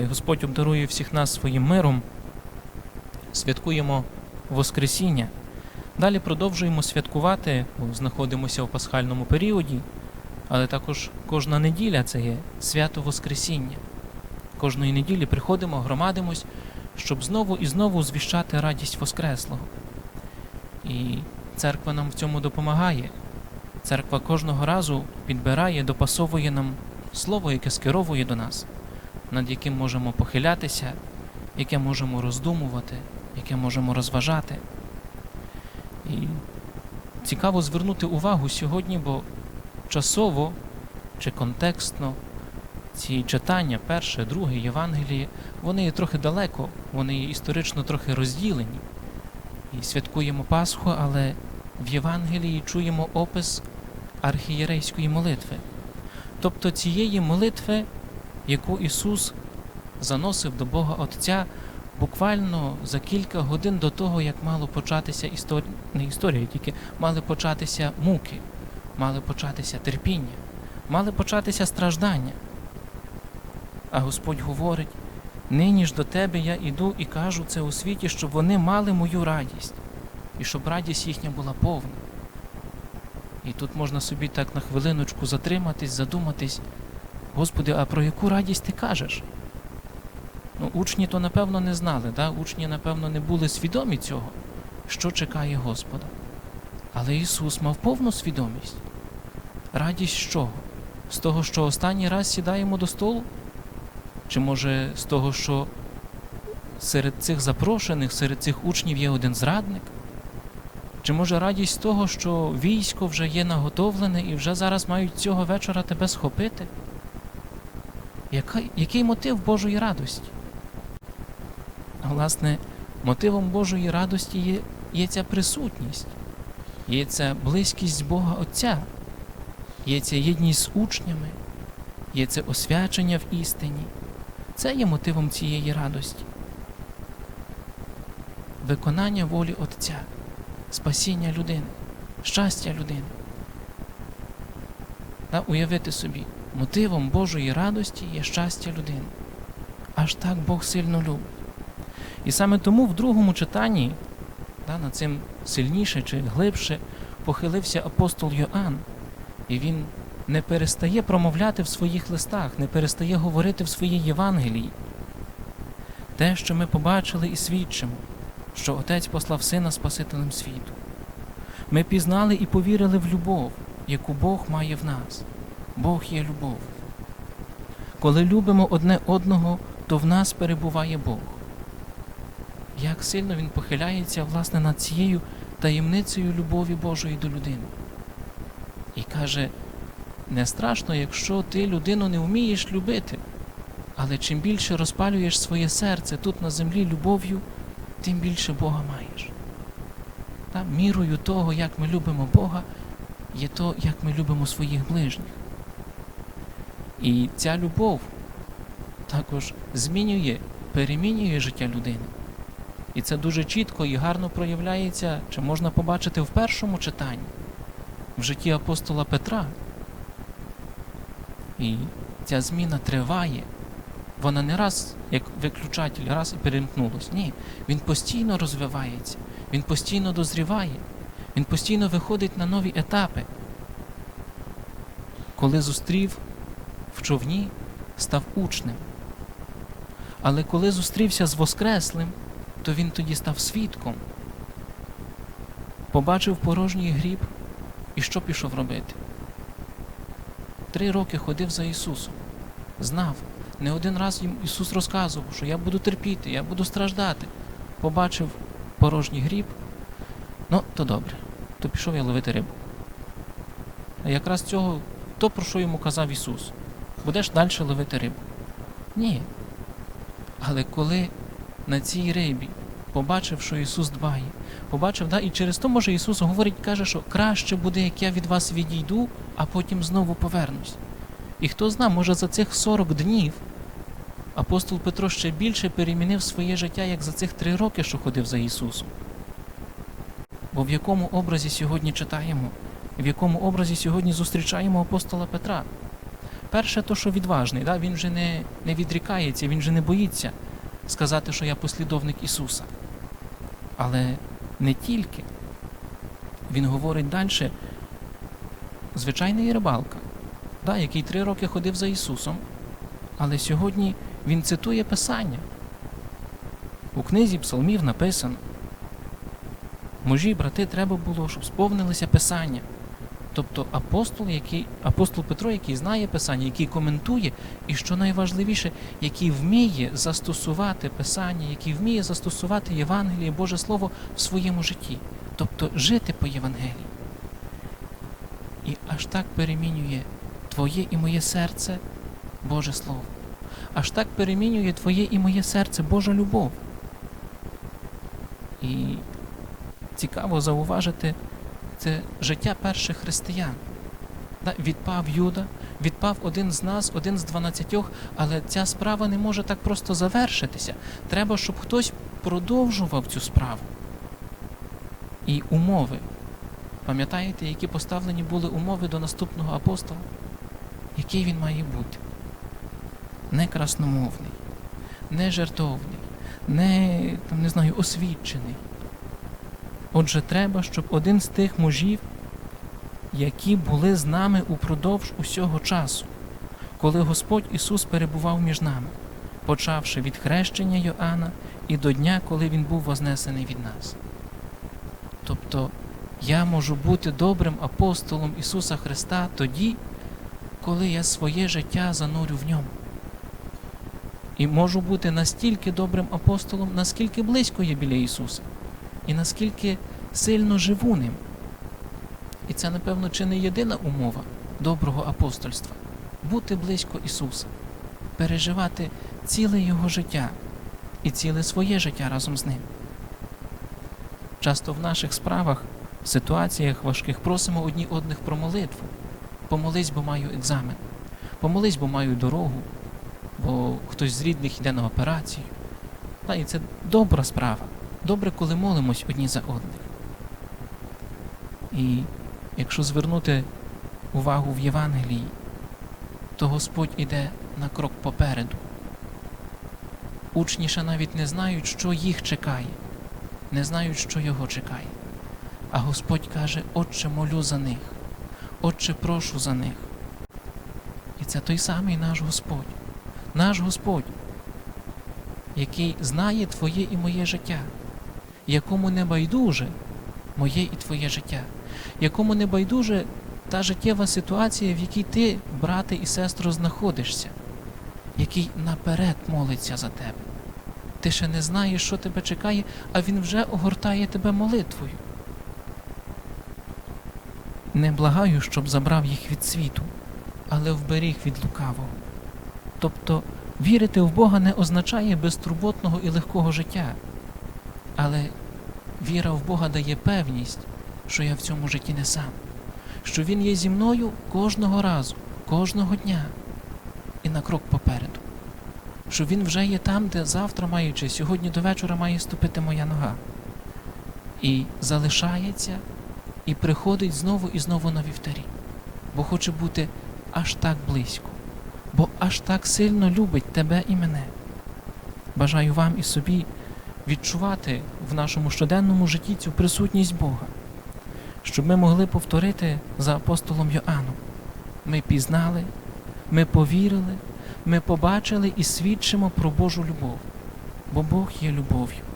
Хай Господь обдарує всіх нас своїм миром. Святкуємо Воскресіння. Далі продовжуємо святкувати, бо знаходимося в пасхальному періоді, але також кожна неділя це є свято Воскресіння. Кожної неділі приходимо, громадимось, щоб знову і знову звіщати радість Воскреслого. І церква нам в цьому допомагає. Церква кожного разу підбирає, допасовує нам слово, яке скеровує до нас, над яким можемо похилятися, яке можемо роздумувати, яке можемо розважати. І цікаво звернути увагу сьогодні, бо часово чи контекстно ці читання, перше, друге Євангеліє, вони є трохи далеко, вони є історично трохи розділені. І святкуємо Пасху, але в Євангелії чуємо опис архієрейської молитви, тобто цієї молитви, яку Ісус заносив до Бога Отця буквально за кілька годин до того, як мало початися історія, не історія, тільки мали початися муки, мали початися терпіння, мали початися страждання. А Господь говорить: нині ж до тебе я іду і кажу це у світі, щоб вони мали мою радість, і щоб радість їхня була повна. І тут можна собі так на хвилиночку затриматись, задуматись, Господи, а про яку радість ти кажеш? Ну, учні то напевно не знали, да? учні, напевно, не були свідомі цього, що чекає Господа. Але Ісус мав повну свідомість. Радість з чого? З того, що останній раз сідаємо до столу? Чи може з того, що серед цих запрошених, серед цих учнів є один зрадник? Чи може радість з того, що військо вже є наготовлене і вже зараз мають цього вечора тебе схопити? Яка, який мотив Божої радості? Власне, мотивом Божої радості є, є ця присутність, є ця близькість Бога Отця, є ця єдність з учнями, є це освячення в істині. Це є мотивом цієї радості. Виконання волі Отця, спасіння людини, щастя людини. Та уявити собі, мотивом Божої радості є щастя людини. Аж так Бог сильно любить. І саме тому в другому читанні, да, над цим сильніше чи глибше похилився апостол Йоанн, і він не перестає промовляти в своїх листах, не перестає говорити в своїй Євангелії. Те, що ми побачили і свідчимо, що Отець послав Сина Спасителем світу. Ми пізнали і повірили в любов, яку Бог має в нас. Бог є любов. Коли любимо одне одного, то в нас перебуває Бог. Як сильно Він похиляється власне над цією таємницею любові Божої до людини. І каже, не страшно, якщо ти людину не вмієш любити, але чим більше розпалюєш своє серце тут на землі любов'ю, тим більше Бога маєш. Та, мірою того, як ми любимо Бога, є то, як ми любимо своїх ближніх. І ця любов також змінює, перемінює життя людини. І це дуже чітко і гарно проявляється, чи можна побачити в першому читанні, в житті апостола Петра. І ця зміна триває. Вона не раз, як виключатель, раз і перемкнулась. Ні, він постійно розвивається, він постійно дозріває, він постійно виходить на нові етапи. Коли зустрів в човні, став учнем. Але коли зустрівся з Воскреслим, то він тоді став свідком. Побачив порожній гріб і що пішов робити? Три роки ходив за Ісусом, знав. Не один раз їм Ісус розказував, що я буду терпіти, я буду страждати. Побачив порожній гріб, ну, то добре, то пішов я ловити рибу. А якраз цього, то, про що йому казав Ісус, будеш далі ловити рибу. Ні. Але коли на цій рибі побачив, що Ісус дбає, побачив, да, і через то, може, Ісус говорить, каже, що краще буде, як я від вас відійду, а потім знову повернусь. І хто зна, може за цих 40 днів апостол Петро ще більше перемінив своє життя, як за цих три роки, що ходив за Ісусом. Бо в якому образі сьогодні читаємо, в якому образі сьогодні зустрічаємо апостола Петра? Перше, то, що відважний, да? він вже не, не відрікається, він вже не боїться сказати, що я послідовник Ісуса. Але не тільки. Він говорить далі, звичайний рибалка, да, який три роки ходив за Ісусом, але сьогодні він цитує Писання. У книзі псалмів написано. Мужі, брати, треба було, щоб сповнилися Писання. Тобто апостол, який, апостол Петро, який знає Писання, який коментує, і що найважливіше, який вміє застосувати Писання, який вміє застосувати Євангеліє, Боже Слово в своєму житті, тобто жити по Євангелії. І аж так перемінює Твоє і моє серце Боже Слово. Аж так перемінює Твоє і моє серце Божа любов. І цікаво зауважити це життя перших християн. Відпав Юда, відпав один з нас, один з дванадцятьох, але ця справа не може так просто завершитися. Треба, щоб хтось продовжував цю справу. І умови. Пам'ятаєте, які поставлені були умови до наступного апостола? Який він має бути? Не красномовний, не жертовний, не, там, не знаю, освічений. Отже, треба, щоб один з тих мужів, які були з нами упродовж усього часу, коли Господь Ісус перебував між нами, почавши від хрещення Йоанна і до дня, коли Він був вознесений від нас. Тобто я можу бути добрим апостолом Ісуса Христа тоді, коли я своє життя занурю в ньому. І можу бути настільки добрим апостолом, наскільки близько є біля Ісуса і наскільки сильно живу ним. І це, напевно, чи не єдина умова доброго апостольства бути близько Ісуса, переживати ціле Його життя і ціле своє життя разом з Ним. Часто в наших справах, в ситуаціях важких просимо одні одних про молитву. Помолись, бо маю екзамен. Помолись, бо маю дорогу, бо хтось з рідних йде на операцію. Та і це добра справа. Добре, коли молимось одні за одних. І якщо звернути увагу в Євангелії, то Господь іде на крок попереду. Учні ще навіть не знають, що їх чекає, не знають, що його чекає. А Господь каже, Отче, молю за них, Отче, прошу за них. І це той самий наш Господь, наш Господь, який знає твоє і моє життя якому не байдуже моє і твоє життя, якому не байдуже та життєва ситуація, в якій ти, брате і сестро, знаходишся, який наперед молиться за тебе. Ти ще не знаєш, що тебе чекає, а він вже огортає тебе молитвою. Не благаю, щоб забрав їх від світу, але вберіг від лукавого. Тобто вірити в Бога не означає безтурботного і легкого життя. Але віра в Бога дає певність, що я в цьому житті не сам, що Він є зі мною кожного разу, кожного дня і на крок попереду, що Він вже є там, де завтра маючи, сьогодні до вечора має ступити моя нога. І залишається, і приходить знову і знову на вівтарі, бо хоче бути аж так близько, бо аж так сильно любить тебе і мене. Бажаю вам і собі відчувати в нашому щоденному житті цю присутність Бога, щоб ми могли повторити за апостолом Йоанном. Ми пізнали, ми повірили, ми побачили і свідчимо про Божу любов, бо Бог є любов'ю.